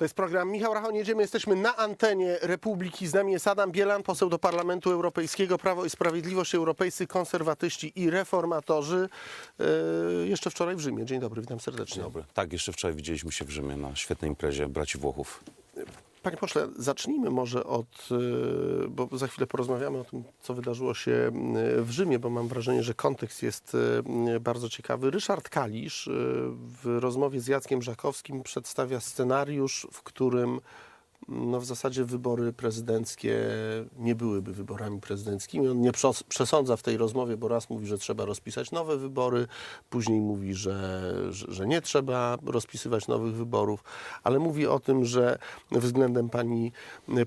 To jest program Michał Rachon. Jedziemy, jesteśmy na antenie Republiki. Z nami jest Adam Bielan, poseł do Parlamentu Europejskiego, Prawo i Sprawiedliwość, Europejscy Konserwatyści i Reformatorzy. E, jeszcze wczoraj w Rzymie. Dzień dobry, witam serdecznie. Dzień dobry. Tak, jeszcze wczoraj widzieliśmy się w Rzymie na świetnej imprezie braci Włochów. Panie pośle, zacznijmy może od, y, bo za chwilę porozmawiamy o tym, co wydarzyło się y, w Rzymie, bo mam wrażenie, że kontekst jest y, bardzo ciekawy. Ryszard Kalisz w rozmowie z Jackiem Żakowskim przedstawia scenariusz, w którym no w zasadzie wybory prezydenckie nie byłyby wyborami prezydenckimi. On nie przesądza w tej rozmowie, bo raz mówi, że trzeba rozpisać nowe wybory, później mówi, że, że nie trzeba rozpisywać nowych wyborów, ale mówi o tym, że względem pani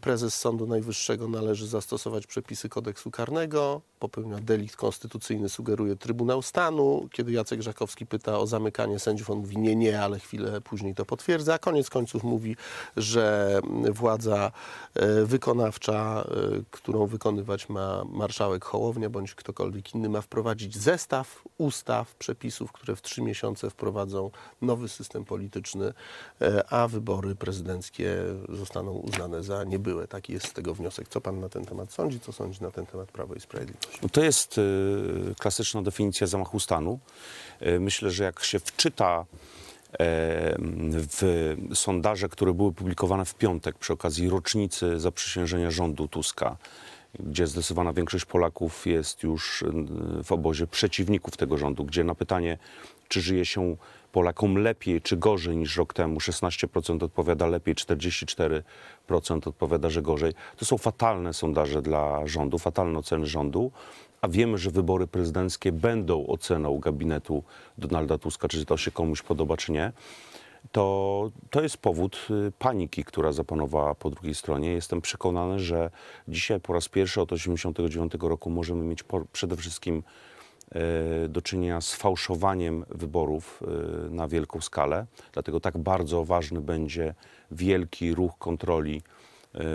prezes Sądu Najwyższego należy zastosować przepisy kodeksu karnego, popełnia delikt konstytucyjny, sugeruje Trybunał Stanu. Kiedy Jacek Żakowski pyta o zamykanie sędziów, on mówi nie, nie, ale chwilę później to potwierdza. Koniec końców mówi, że władza e, wykonawcza, e, którą wykonywać ma marszałek Hołownia bądź ktokolwiek inny, ma wprowadzić zestaw ustaw, przepisów, które w trzy miesiące wprowadzą nowy system polityczny, e, a wybory prezydenckie zostaną uznane za niebyłe. Taki jest z tego wniosek. Co pan na ten temat sądzi? Co sądzi na ten temat Prawo i Sprawiedliwość? No To jest y, klasyczna definicja zamachu stanu. Y, myślę, że jak się wczyta e, w sondaże, które były publikowane w piątek przy okazji rocznicy zaprzysiężenia rządu Tuska, gdzie zdecydowana większość Polaków jest już y, w obozie przeciwników tego rządu, gdzie na pytanie, czy żyje się Polakom lepiej czy gorzej niż rok temu, 16% odpowiada lepiej, 44% odpowiada, że gorzej. To są fatalne sondaże dla rządu, fatalne oceny rządu, a wiemy, że wybory prezydenckie będą oceną gabinetu Donalda Tuska, czy to się komuś podoba, czy nie to, to jest powód y, paniki, która zapanowała po drugiej stronie. Jestem przekonany, że dzisiaj po raz pierwszy od 1989 roku możemy mieć po, przede wszystkim e, do czynienia z fałszowaniem wyborów e, na wielką skalę. Dlatego tak bardzo ważny będzie wielki ruch kontroli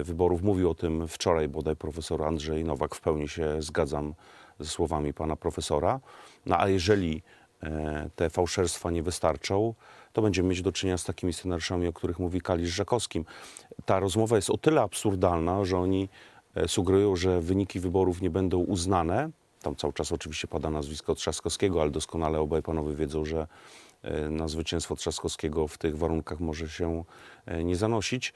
wyborów. Mówił o tym wczoraj bodaj profesor Andrzej Nowak. W pełni się zgadzam ze słowami pana profesora. No a jeżeli te fałszerstwa nie wystarczą, to będziemy mieć do czynienia z takimi scenariuszami, o których mówi Kalisz Żakowskim. Ta rozmowa jest o tyle absurdalna, że oni e, sugerują, że wyniki wyborów nie będą uznane. Tam cały czas oczywiście pada nazwisko Trzaskowskiego, ale doskonale obaj panowie wiedzą, że e, na zwycięstwo Trzaskowskiego w tych warunkach może się e, nie zanosić.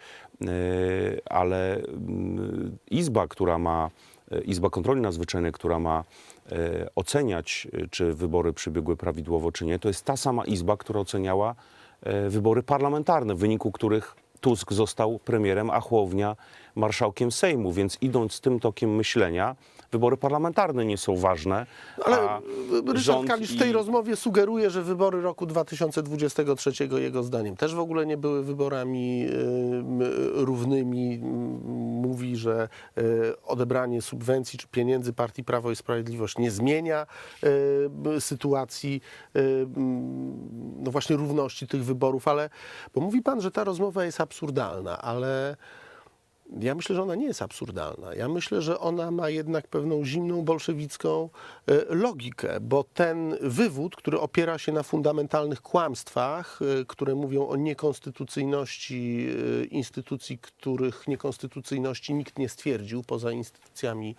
Ale mm, Izba, która ma Izba Kontroli Nadzwyczajnej, która ma e, oceniać, e, czy wybory przebiegły prawidłowo, czy nie, to jest ta sama Izba, która oceniała e, wybory parlamentarne, w wyniku których Tusk został premierem, a Hołownia marszałkiem Sejmu. Więc idąc tym tokiem myślenia, wybory parlamentarne nie są ważne. Ale a Ryszard Kalisz w tej i- rozmowie sugeruje, że wybory roku 2023 jego zdaniem też w ogóle nie były wyborami równymi. Mówi, że y, odebranie subwencji czy pieniędzy partii Prawo i Sprawiedliwość nie zmienia m, sytuacji m, no właśnie równości tych wyborów, ale bo mówi pan, że ta rozmowa jest absurdalna, ale ja myślę, że ona nie jest absurdalna. Ja myślę, że ona ma jednak pewną zimną bolszewicką e, logikę, bo ten wywód, który opiera się na fundamentalnych kłamstwach, e, które mówią o niekonstytucyjności e, instytucji, których niekonstytucyjności nikt nie stwierdził poza instytucjami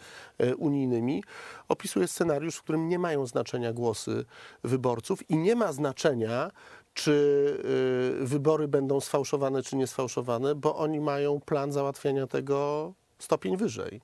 unijnymi, opisuje scenariusz, w którym nie mają znaczenia głosy wyborców i nie ma znaczenia, czy y, wybory będą sfałszowane, czy nie sfałszowane, bo oni mają plan załatwiania tego stopień wyżej.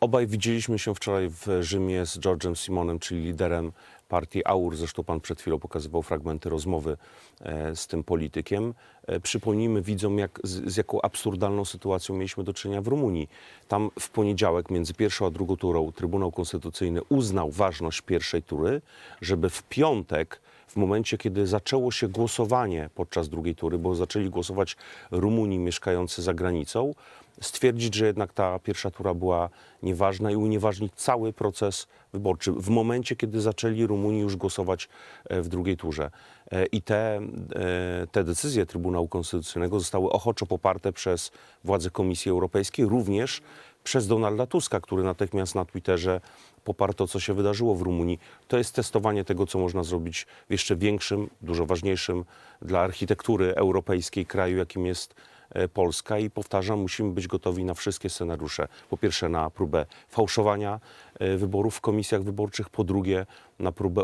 Obaj widzieliśmy się wczoraj w Rzymie z George'em Simonem, czyli liderem partii AUR. Zresztą pan przed chwilą pokazywał fragmenty rozmowy e, z tym politykiem. E, Przypomnijmy widzom, jak, z, z jaką absurdalną sytuacją mieliśmy do czynienia w Rumunii. Tam w poniedziałek między pierwszą a drugą turą Trybunał Konstytucyjny uznał ważność pierwszej tury, żeby w piątek w momencie, kiedy zaczęło się głosowanie podczas drugiej tury, bo zaczęli głosować Rumuni mieszkający za granicą, stwierdzić, że jednak ta pierwsza tura była nieważna i unieważnić cały proces wyborczy. W momencie, kiedy zaczęli Rumuni już głosować e, w drugiej turze. E, I te, e, te decyzje Trybunału Konstytucyjnego zostały ochoczo poparte przez władze Komisji Europejskiej, również przez Donalda Tuska, który natychmiast na Twitterze poparł to, co się wydarzyło w Rumunii. To jest testowanie tego, co można zrobić w jeszcze większym, dużo ważniejszym dla architektury europejskiej kraju, jakim jest e, Polska i powtarzam, musimy być gotowi na wszystkie scenariusze. Po pierwsze na próbę fałszowania e, wyborów w komisjach wyborczych, po drugie na próbę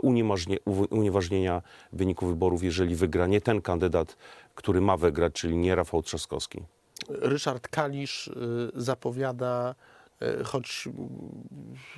unieważnienia wyniku wyborów, jeżeli wygra nie ten kandydat, który ma wygrać, czyli nie Rafał Trzaskowski. Ryszard Kalisz y, zapowiada, y, choć mm,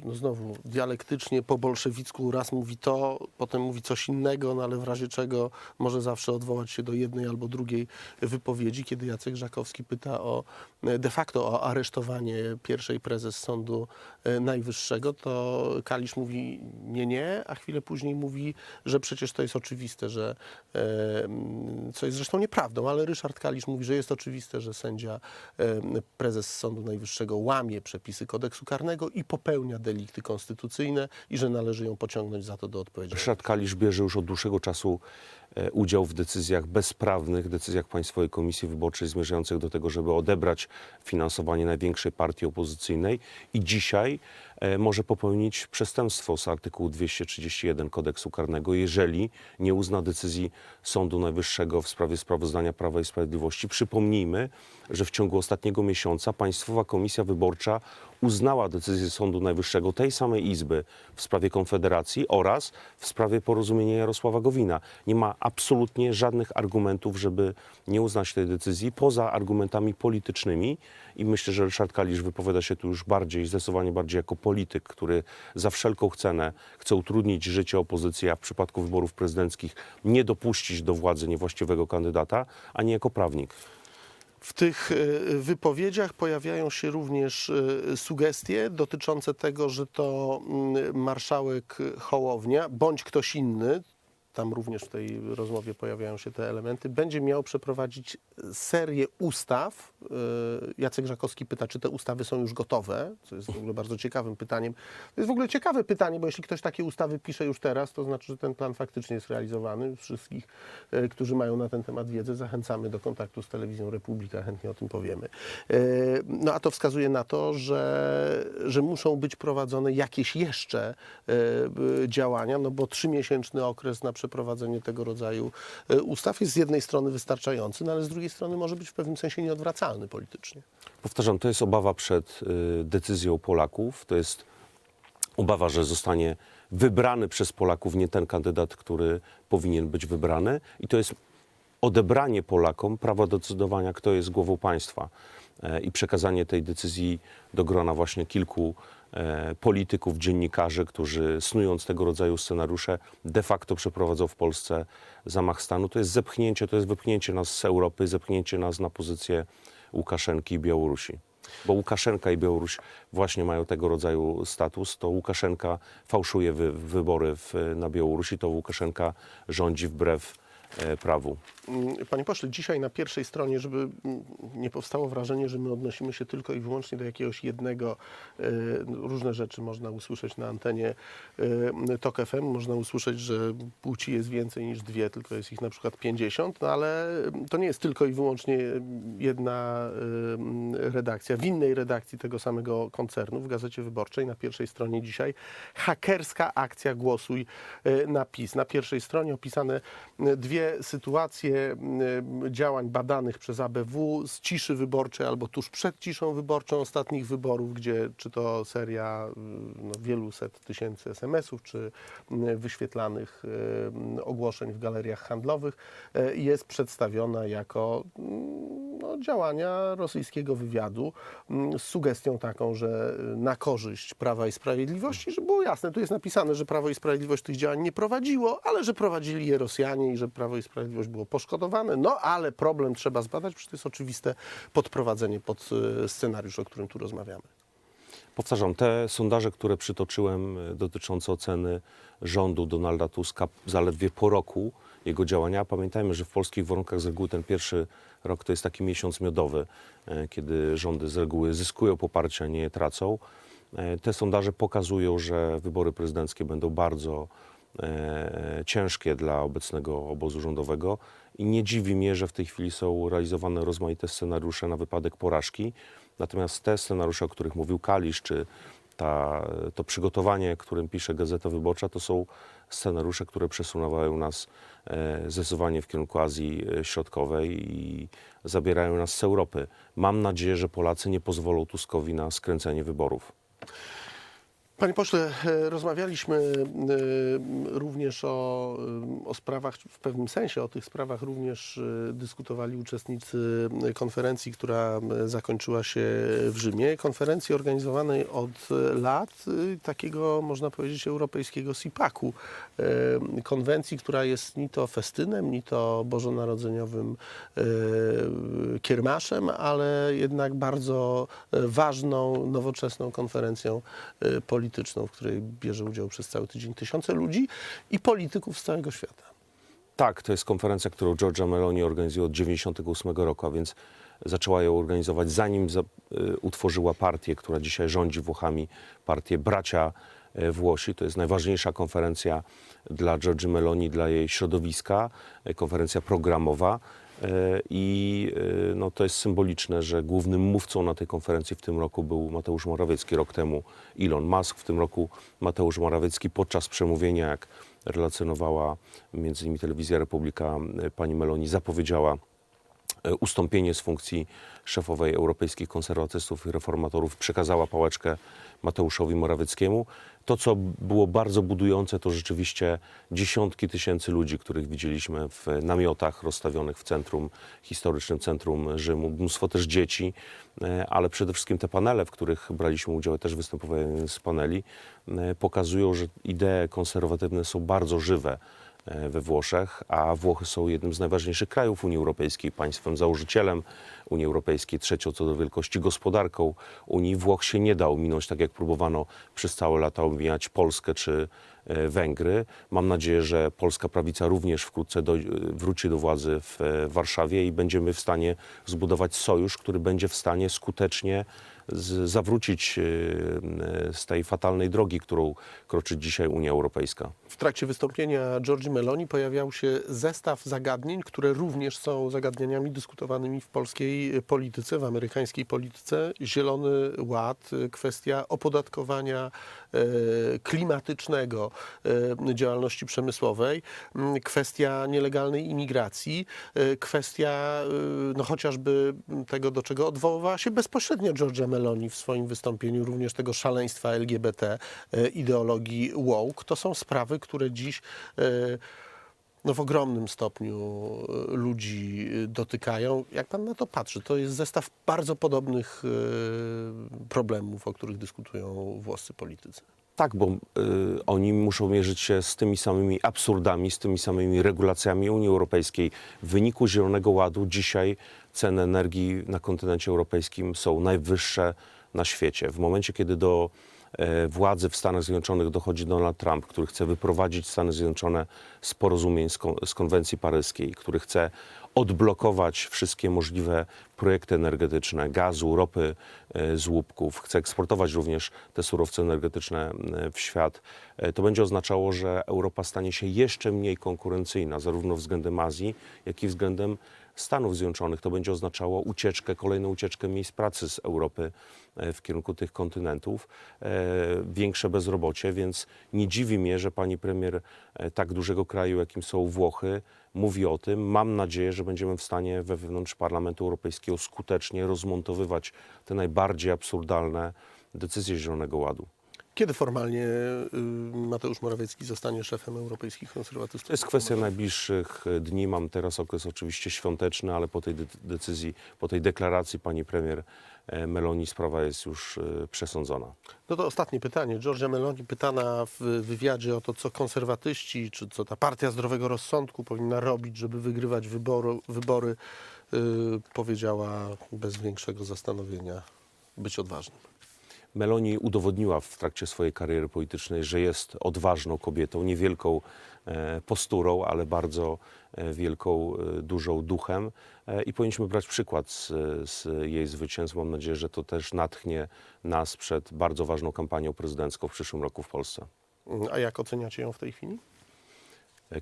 no znowu dialektycznie po bolszewicku raz mówi to, potem mówi coś innego, no ale w razie czego może zawsze odwołać się do jednej albo drugiej wypowiedzi. Kiedy Jacek Żakowski pyta o y, de facto o aresztowanie pierwszej prezes Sądu y, Najwyższego, to Kalisz mówi nie, nie, a chwilę później mówi, że przecież to jest oczywiste, że e, mm, co jest zresztą nieprawdą, ale Ryszard Kalisz mówi, że jest oczywiste, że sędzia, e, prezes Sądu Najwyższego łamie przepisy kodeksu karnego i popełnia delikty konstytucyjne i że należy ją pociągnąć za to do odpowiedzialności. Ryszard Kalisz bierze już od dłuższego czasu e, udział w decyzjach bezprawnych, decyzjach Państwowej Komisji Wyborczej zmierzających do tego, żeby odebrać finansowanie największej partii opozycyjnej. I dzisiaj e, może popełnić przestępstwo z artykułu 231 kodeksu karnego, jeżeli nie uzna decyzji Sądu Najwyższego w sprawie sprawozdania Prawa i Sprawiedliwości. Przypomnijmy, że w ciągu ostatniego miesiąca Państwowa Komisja Wyborcza uznała decyzję Sądu Najwyższego tej samej Izby w sprawie Konfederacji oraz w sprawie porozumienia Jarosława Gowina. Nie ma absolutnie żadnych argumentów, żeby nie uznać tej decyzji, poza argumentami politycznymi i myślę, że Ryszard Kalisz wypowiada się tu już bardziej, zdecydowanie bardziej jako polityk, który za wszelką cenę chce utrudnić życie opozycji, a w przypadku wyborów prezydenckich nie dopuścić do władzy niewłaściwego kandydata, a nie jako prawnik. W tych e, wypowiedziach pojawiają się również e, sugestie dotyczące tego, że to mm, marszałek Hołownia bądź ktoś inny, tam również w tej rozmowie pojawiają się te elementy, będzie miał przeprowadzić serię ustaw. E, Jacek Żakowski pyta, czy te ustawy są już gotowe, co jest w ogóle bardzo ciekawym pytaniem. To jest w ogóle ciekawe pytanie, bo jeśli ktoś takie ustawy pisze już teraz, to znaczy, że ten plan faktycznie jest realizowany. Wszystkich, e, którzy mają na ten temat wiedzę, zachęcamy do kontaktu z Telewizją Republika, chętnie o tym powiemy. E, No a to wskazuje na to, że, że muszą być prowadzone jakieś jeszcze działania, no bo trzymiesięczny okres na przeprowadzenie tego rodzaju e, ustaw jest z jednej strony wystarczający, no ale z drugiej strony może być w pewnym sensie nieodwracalny politycznie. Powtarzam, to jest obawa przed y, decyzją Polaków. To jest obawa, że zostanie wybrany przez Polaków nie ten kandydat, który powinien być wybrany. I to jest odebranie Polakom prawa decydowania, kto jest głową państwa. E, I przekazanie tej decyzji do grona właśnie kilku e, polityków, dziennikarzy, którzy snując tego rodzaju scenariusze de facto przeprowadzą w Polsce zamach stanu. To jest zepchnięcie, to jest wypchnięcie nas z Europy, zepchnięcie nas na pozycję Łukaszenki i Białorusi. Bo Łukaszenka i Białoruś właśnie mają tego rodzaju status. To Łukaszenka fałszuje wy, wybory w, na Białorusi, to Łukaszenka rządzi wbrew e, prawu. Mm, Panie pośle, dzisiaj na pierwszej stronie, żeby nie powstało wrażenie, że my odnosimy się tylko i wyłącznie do jakiegoś jednego, e, różne rzeczy można usłyszeć na antenie e, TOK FM, można usłyszeć, że płci jest więcej niż dwie, tylko jest ich na przykład 50, no ale to nie jest tylko i wyłącznie jedna e, redakcja. W innej redakcji tego samego koncernu, w Gazecie Wyborczej, na pierwszej stronie dzisiaj, hakerska akcja Głosuj e, na PiS. Na pierwszej stronie opisane e, dwie sytuacje e, działań badanych przez ABW z ciszy wyborczej albo tuż przed ciszą wyborczą ostatnich wyborów, gdzie czy to seria y, no, wielu set tysięcy SMS-ów, czy y, wyświetlanych y, ogłoszeń w galeriach handlowych jest przedstawiona jako mm, no, działania rosyjskiego wywiadu mm, z sugestią taką, że y, na korzyść Prawa i Sprawiedliwości, żeby było jasne, tu jest napisane, że Prawo i Sprawiedliwość tych działań nie prowadziło, ale że prowadzili je Rosjanie i że Prawo i Sprawiedliwość było poszkodowane. No ale problem trzeba zbadać, przecież to jest oczywiste podprowadzenie pod y, scenariusz, o którym tu rozmawiamy. Powtarzam, te sondaże, które przytoczyłem e, dotyczące oceny rządu Donalda Tuska zaledwie po roku jego działania, pamiętajmy, że w polskich warunkach z reguły ten pierwszy rok to jest taki miesiąc miodowy, e, kiedy rządy z reguły zyskują poparcie, a nie je tracą. E, Te sondaże pokazują, że wybory prezydenckie będą bardzo e, ciężkie dla obecnego obozu rządowego i nie dziwi mnie, że w tej chwili są realizowane rozmaite scenariusze na wypadek porażki. Natomiast te scenariusze, o których mówił Kalisz, czy ta, to przygotowanie, którym pisze Gazeta Wyborcza, to są scenariusze, które przesuwają nas e, zdecydowanie w kierunku Azji e, Środkowej i zabierają nas z Europy. Mam nadzieję, że Polacy nie pozwolą Tuskowi na skręcenie wyborów. Panie pośle, e, rozmawialiśmy e, również o, e, o sprawach, w pewnym sensie o tych sprawach również dyskutowali uczestnicy konferencji, która zakończyła się w Rzymie. Konferencji organizowanej od lat, takiego można powiedzieć europejskiego SIPAK-u. Konwencji, która jest ni to festynem, ni to bożonarodzeniowym kiermaszem, ale jednak bardzo ważną, nowoczesną konferencją e, polityczną, w której bierze udział przez cały tydzień tysiące ludzi i polityków z całego świata. Tak, to jest konferencja, którą Giorgia Meloni organizuje od 1998 roku, a więc zaczęła ją organizować zanim za, y, utworzyła partię, która dzisiaj rządzi Włochami, partię Bracia y, Włosi. To jest najważniejsza konferencja dla Giorgi Meloni, dla jej środowiska, y, konferencja programowa. Y, I y, no, to jest symboliczne, że głównym mówcą na tej konferencji w tym roku był Mateusz Morawiecki, rok temu Elon Musk, w tym roku Mateusz Morawiecki. Podczas przemówienia, jak relacjonowała między innymi telewizja Republika, y, pani Meloni zapowiedziała e, ustąpienie z funkcji szefowej europejskich konserwatystów i reformatorów, przekazała pałeczkę Mateuszowi Morawieckiemu. To, co było bardzo budujące, to rzeczywiście dziesiątki tysięcy ludzi, których widzieliśmy w namiotach rozstawionych w centrum, historycznym centrum Rzymu. Mnóstwo też dzieci, e, ale przede wszystkim te panele, w których braliśmy udział, też występowałem z paneli, e, pokazują, że idee konserwatywne są bardzo żywe e, we Włoszech, a Włochy są jednym z najważniejszych krajów Unii Europejskiej, państwem założycielem Unii Europejskiej, trzecią co do wielkości gospodarką Unii. Włoch się nie da ominąć, tak jak próbowano przez całe lata omijać Polskę czy e, Węgry. Mam nadzieję, że polska prawica również wkrótce do, wróci do władzy w e, Warszawie i będziemy w stanie zbudować sojusz, który będzie w stanie skutecznie z, zawrócić e, e, z tej fatalnej drogi, którą kroczy dzisiaj Unia Europejska. W trakcie wystąpienia Giorgi Meloni pojawiał się zestaw zagadnień, które również są zagadnieniami dyskutowanymi w polskiej polityce, w amerykańskiej polityce. Zielony Ład, kwestia opodatkowania e, klimatycznego e, działalności przemysłowej, m, kwestia nielegalnej imigracji, e, kwestia e, no chociażby tego, do czego odwoływała się bezpośrednio Giorgia Meloni w swoim wystąpieniu, również tego szaleństwa LGBT, ideologii woke. To są sprawy, które dziś no, w ogromnym stopniu ludzi dotykają. Jak pan na to patrzy? To jest zestaw bardzo podobnych problemów, o których dyskutują włoscy politycy. Tak, bo y, oni muszą mierzyć się z tymi samymi absurdami, z tymi samymi regulacjami Unii Europejskiej. W wyniku Zielonego Ładu dzisiaj ceny energii na kontynencie europejskim są najwyższe na świecie. W momencie, kiedy do e, władzy w Stanach Zjednoczonych dochodzi Donald Trump, który chce wyprowadzić Stany Zjednoczone z porozumień z, kon- z konwencji paryskiej, który chce odblokować wszystkie możliwe projekty energetyczne, gazu, ropy e, z łupków, chce eksportować również te surowce energetyczne e, w świat, e, to będzie oznaczało, że Europa stanie się jeszcze mniej konkurencyjna, zarówno względem Azji, jak i względem Stanów Zjednoczonych. To będzie oznaczało ucieczkę, kolejną ucieczkę miejsc pracy z Europy w kierunku tych kontynentów, większe bezrobocie, więc nie dziwi mnie, że pani premier tak dużego kraju, jakim są Włochy, mówi o tym. Mam nadzieję, że będziemy w stanie wewnątrz Parlamentu Europejskiego skutecznie rozmontowywać te najbardziej absurdalne decyzje Zielonego Ładu. Kiedy formalnie y, Mateusz Morawiecki zostanie szefem europejskich konserwatystów? To jest kwestia najbliższych e, dni. Mam teraz okres oczywiście świąteczny, ale po tej de- decyzji, po tej deklaracji pani premier e, Meloni sprawa jest już e, przesądzona. No to ostatnie pytanie. Giorgia Meloni pytana w wywiadzie o to, co konserwatyści, czy co ta partia zdrowego rozsądku powinna robić, żeby wygrywać wyboru, wybory, y, powiedziała bez większego zastanowienia być odważnym. Meloni udowodniła w trakcie swojej kariery politycznej, że jest odważną kobietą, niewielką e, posturą, ale bardzo e, wielką, e, dużą duchem i powinniśmy brać przykład z, z jej zwycięstw. Mam nadzieję, że to też natchnie nas przed bardzo ważną kampanią prezydencką w przyszłym roku w Polsce. A jak oceniacie ją w tej chwili?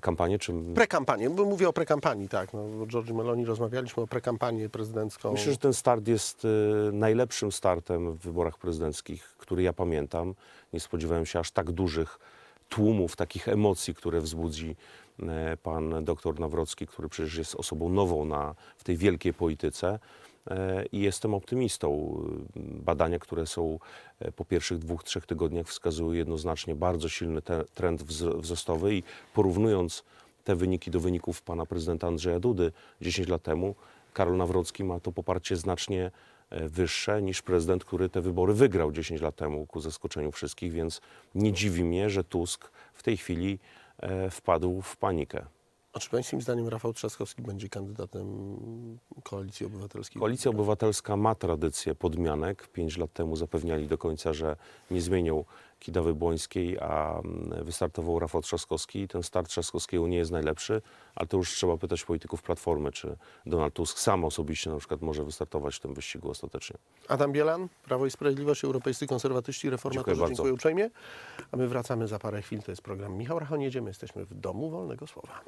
Kampanię, czy Prekampanię, bo mówię o prekampanii, tak. No, o Giorgio Meloni rozmawialiśmy o prekampanię prezydencką. Myślę, że ten start jest e, najlepszym startem w wyborach prezydenckich, który ja pamiętam. Nie spodziewałem się aż tak dużych tłumów, takich emocji, które wzbudzi e, pan doktor Nawrocki, który przecież jest osobą nową na, w tej wielkiej polityce. E, I jestem optymistą. Badania, które są e, po pierwszych dwóch, trzech tygodniach wskazują jednoznacznie bardzo silny trend wzro- wzrostowy i porównując te wyniki do wyników pana prezydenta Andrzeja Dudy 10 lat temu, Karol Nawrocki ma to poparcie znacznie e, wyższe niż prezydent, który te wybory wygrał 10 lat temu ku zaskoczeniu wszystkich, więc nie dziwi mnie, że Tusk w tej chwili wpadł w panikę. A czy pańskim zdaniem Rafał Trzaskowski będzie kandydatem Koalicji Obywatelskiej? Koalicja Obywatelska ma tradycję podmianek. Pięć lat temu zapewniali do końca, że nie zmienią Kidawy Błońskiej, a mm, wystartował Rafał Trzaskowski. Ten start Trzaskowskiego nie jest najlepszy, ale to już trzeba pytać polityków Platformy, czy Donald Tusk sam osobiście na przykład może wystartować w tym wyścigu ostatecznie. Adam Bielan, Prawo i Sprawiedliwość, Europejscy Konserwatyści, Reformatorzy. Dziękuję. Dziękuję uprzejmie. A my wracamy za parę chwil. To jest program Michał Rachon. Jedziemy. Jesteśmy w Domu Wolnego Słowa.